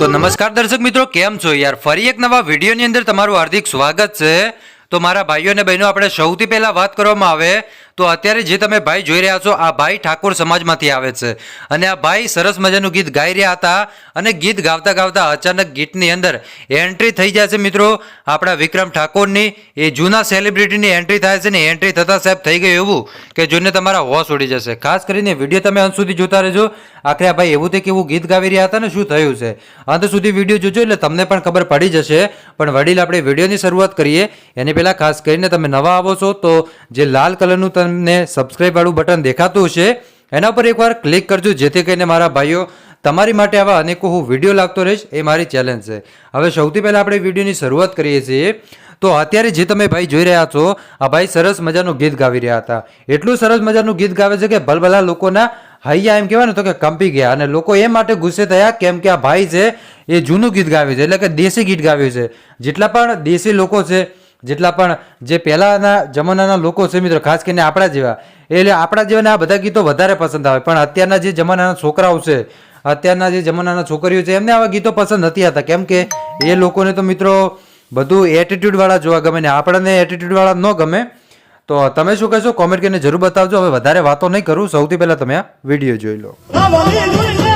તો નમસ્કાર દર્શક મિત્રો, કેમ છો યાર? ફરી એક નવા વિડીયોની અંદર તમારું હાર્દિક સ્વાગત છે. તો મારા ભાઈઓ અને બહેનો, આપણે સૌથી પહેલાં વાત કરવામાં આવે તો અત્યારે જે તમે ભાઈ જોઈ રહ્યા છો, આ ભાઈ ઠાકોર સમાજમાંથી આવે છે. અને આ ભાઈ સરસ મજાનું ગીત ગાઈ રહ્યા હતા અને ગીત ગાવતા ગાવતા અચાનક ગીતની અંદર એન્ટ્રી થઈ જાય છે મિત્રો. આપણા વિક્રમ ઠાકોરની એ જૂના સેલિબ્રિટીની એન્ટ્રી થાય છે ને એન્ટ્રી થતાં સાહેબ થઈ ગયું એવું કે જોઈને તમારા હોશ ઉડી જશે. ખાસ કરીને વીડિયો તમે અંત સુધી જોતા રહેજો. આખરે આ ભાઈ એવું તે કેવું ગીત ગાવી રહ્યા હતા ને શું થયું છે? અંત સુધી વીડિયો જોજો એટલે તમને પણ ખબર પડી જશે. પણ વડીલ, આપણે વિડીયોની શરૂઆત કરીએ. એની પહેલાં ખાસ કરીને તમે નવા આવો છો તો જે લાલ કલરનું તમને સબસ્ક્રાઇબ વાળું બટન દેખાતું હશે, એના પર એકવાર ક્લિક કરજો, જેથી કરીને મારા ભાઈઓ તમારી માટે આવા અનેકો હું વીડિયો લાગતો રહીશ, એ મારી ચેલેન્જ છે. હવે સૌથી પહેલાં આપણે વિડીયોની શરૂઆત કરીએ છીએ. તો અત્યારે જે તમે ભાઈ જોઈ રહ્યા છો, આ ભાઈ સરસ મજાનું ગીત ગાવી રહ્યા હતા. એટલું સરસ મજાનું ગીત ગાવે છે કે ભલભલા લોકોના હૈયા એમ કહેવાય ને, તો કે કંપી ગયા. અને લોકો એ માટે ગુસ્સે થયા કેમ કે આ ભાઈ છે, એ જૂનું ગીત ગાવ્યું છે, એટલે કે દેશી ગીત ગાવ્યું છે. જેટલા પણ દેશી લોકો છે જેટલા પણ જે પહેલાંના જમાનાના લોકો છે મિત્રો ખાસ કરીને આપણા જેવા એટલે આપણા જેવાને આ બધા ગીતો વધારે પસંદ આવે પણ અત્યારના જે જમાનાના છોકરાઓ છે અત્યારના જે જમાનાના છોકરીઓ છે એમને આવા ગીતો પસંદ નથી આવતા કેમ કે એ લોકોને તો મિત્રો બધું એટીટ્યૂડવાળા જોવા ગમે ને આપણને એટીટ્યૂડવાળા ન ગમે તો તમે શું કહેશો કોમેન્ટ કરીને જરૂર બતાવજો હવે વધારે વાતો નહીં કરું સૌથી પહેલાં તમે આ વીડિયો જોઈ લો